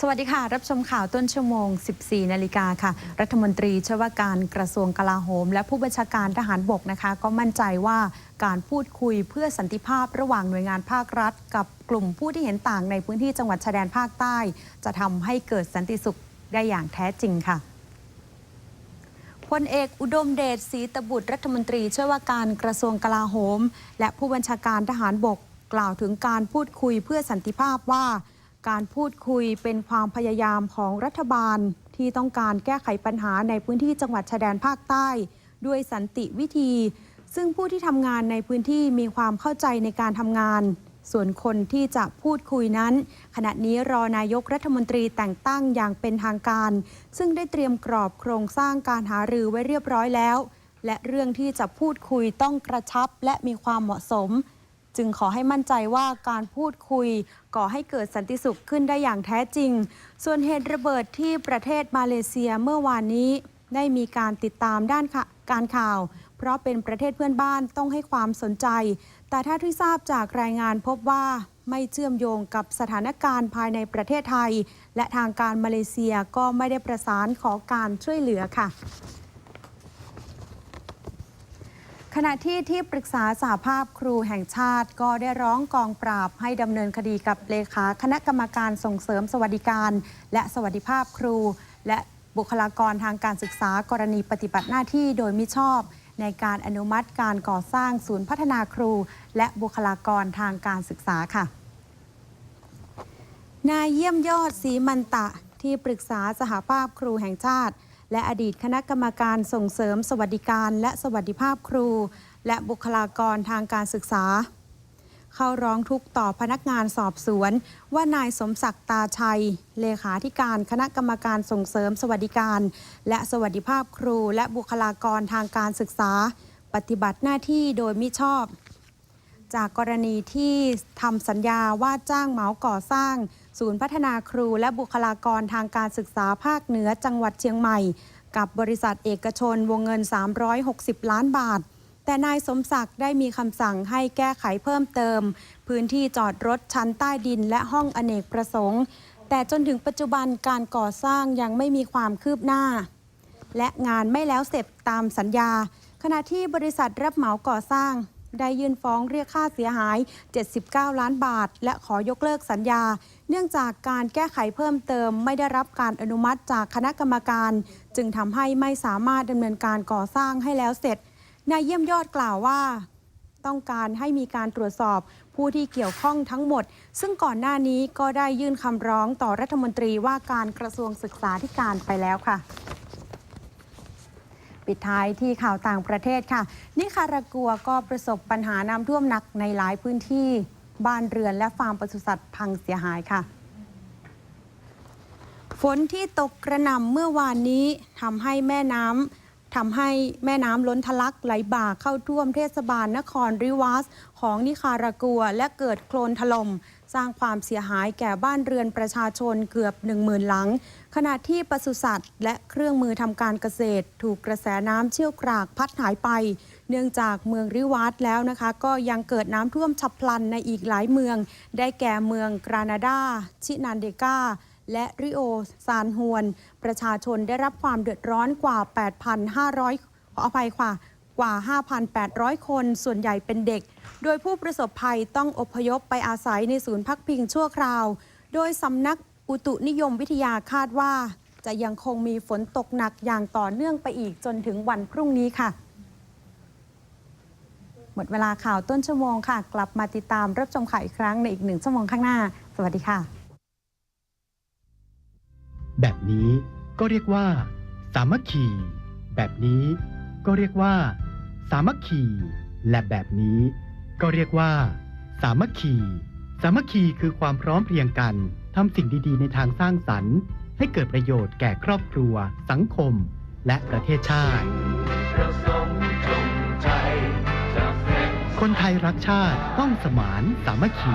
สวัสดีค่ะ รับชมข่าวต้นชั่วโมง 14 นาฬิกาค่ะ รัฐมนตรีช่วยว่าการกระทรวงกลาโหม และผู้บัญชาการทหารบกนะคะ ก็มั่นใจว่าการพูดคุยเพื่อสันติภาพระหว่างหน่วยงานภาครัฐ กับกลุ่มผู้ที่เห็นต่างในพื้นที่จังหวัดชายแดนภาคใต้ จะทำให้เกิดสันติสุขได้อย่างแท้จริงค่ะพลเอกอุดมเดชศรีตบุตรรัฐมนตรีช่วยว่าการกระทรวงกลาโหม และผู้บัญชาการทหารบก กล่าวถึงการพูดคุยเพื่อสันติภาพว่า การพูดคุยเป็นความพยายามของรัฐบาล ที่ต้องการแก้ไขปัญหาในพื้นที่จังหวัดชายแดนภาคใต้ ด้วยสันติวิธี ซึ่งผู้ที่ทำงานในพื้นที่มีความเข้าใจในการทำงาน ส่วนคนที่จะพูดคุยนั้น ขณะนี้รอนายกรัฐมนตรีแต่งตั้งอย่างเป็นทางการ ซึ่งได้เตรียมกรอบโครงสร้างการหารือไว้เรียบร้อยแล้ว และเรื่องที่จะพูดคุยต้องกระชับและมีความเหมาะสม จึงขอให้มั่นใจว่าการพูดคุยก่อให้เกิดสันติสุขขึ้นได้อย่างแท้จริง ส่วนเหตุระเบิดที่ประเทศมาเลเซียเมื่อวานนี้ ได้มีการติดตามด้านการข่าว เพราะเป็นประเทศเพื่อนบ้านต้องให้ความสนใจ แต่ถ้าที่ทราบจากรายงานพบว่าไม่เชื่อมโยงกับสถานการณ์ภายในประเทศไทย และทางการมาเลเซียก็ไม่ได้ประสานขอการช่วยเหลือค่ะ ขณะที่ที่ปรึกษาสหภาพครูแห่งชาติก็ได้ร้องกองปราบให้ดำเนินคดีกับเลขาคณะกรรมการส่งเสริมสวัสดิการ และสวัสดิภาพครู และบุคลากรทางการศึกษากรณีปฏิบัติหน้าที่โดยมิชอบ ในการอนุมัติการก่อสร้างศูนย์พัฒนาครู และบุคลากรทางการศึกษาค่ะ นายเยี่ยมยอดศรีมันตะที่ปรึกษาสหภาพครูแห่งชาติ และอดีตคณะกรรมการส่งเสริมสวัสดิการและสวัสดิภาพครู และบุคลากรทางการศึกษา เข้าร้องทุกข์ต่อพนักงานสอบสวน ว่านายสมศักดิ์ตาชัย เลขาธิการคณะกรรมการส่งเสริมสวัสดิการ และสวัสดิภาพครู และบุคลากรทางการศึกษา ปฏิบัติหน้าที่โดยมิชอบ จากกรณีที่ทำสัญญาว่าจ้างเหมาก่อสร้าง ศูนย์พัฒนาครูและบุคลากรทางการศึกษาภาคเหนือจังหวัดเชียงใหม่ กับบริษัทเอกชนวงเงิน 360 ล้านบาท แต่นายสมศักดิ์ได้มีคำสั่งให้แก้ไขเพิ่มเติม พื้นที่จอดรถชั้นใต้ดินและห้องอเนกประสงค์ แต่จนถึงปัจจุบันการก่อสร้างยังไม่มีความคืบหน้า และงานไม่แล้วเสร็จตามสัญญา ขณะที่บริษัทรับเหมาก่อสร้าง ได้ยื่นฟ้องเรียกค่าเสียหาย 79 ล้านบาท และขอยกเลิกสัญญา เนื่องจากการแก้ไขเพิ่มเติมไม่ได้รับการอนุมัติจากคณะกรรมการ จึงทำให้ไม่สามารถดำเนินการก่อสร้างให้แล้วเสร็จนายเยี่ยมยอดกล่าวว่าต้องการให้มีการตรวจสอบผู้ที่เกี่ยวข้องทั้งหมด ซึ่งก่อนหน้านี้ก็ได้ยื่นคำร้องต่อรัฐมนตรีว่าการกระทรวงศึกษาธิการไปแล้วค่ะ ปิดท้ายที่ข่าวต่างประเทศค่ะ นิคารากัวก็ประสบปัญหาน้ำท่วมหนักในหลายพื้นที่บ้านเรือนและฟาร์มปศุสัตว์พังเสียหายค่ะ ฝนที่ตกกระหน่ำเมื่อวานนี้ทำให้แม่น้ำทำให้แม่น้ำล้นทะลักไหลบ่าเข้าท่วมเทศบาลนครริวัสของนิคารากัว และเกิดโคลนถล่ม สร้างความเสียหายแก่บ้านเรือนประชาชนเกือบ 10,000 หลัง ขณะที่ปศุสัตว์และเครื่องมือทำการเกษตร ถูกกระแสน้ำเชี่ยวกรากพัดหายไป เนื่องจากเมืองริวัสแล้วนะคะ ก็ยังเกิดน้ำท่วมฉับพลันในอีกหลายเมือง ได้แก่เมืองกรานาดา ชินันเดกาและริโอซานฮวน ประชาชนได้รับความเดือดร้อนกว่า 8,500ขออภัยค่ะ กว่า 5,800 คน ส่วนใหญ่เป็นเด็ก โดยผู้ประสบภัยต้องอพยพไปอาศัยในศูนย์พักพิงชั่วคราว โดยสำนักอุตุนิยมวิทยาคาดว่า จะยังคงมีฝนตกหนักอย่างต่อเนื่องไปอีกจนถึงวันพรุ่งนี้ค่ะ หมดเวลาข่าวต้นชั่วโมงค่ะ กลับมาติดตามรับชมข่าวอีกครั้งในอีกหนึ่งชั่วโมงข้างหน้า สวัสดีค่ะ แบบนี้ก็เรียกว่า สามัคคี แบบนี้ก็เรียกว่า สามัคคี และแบบนี้ก็เรียกว่า สามัคคี สามัคคีคือความพร้อมเพรียงกันทำสิ่งดีๆ ในทางสร้างสรรค์ ให้เกิดประโยชน์แก่ครอบครัว สังคม และประเทศชาติ คนไทยรักชาติต้องสมานสามัคคี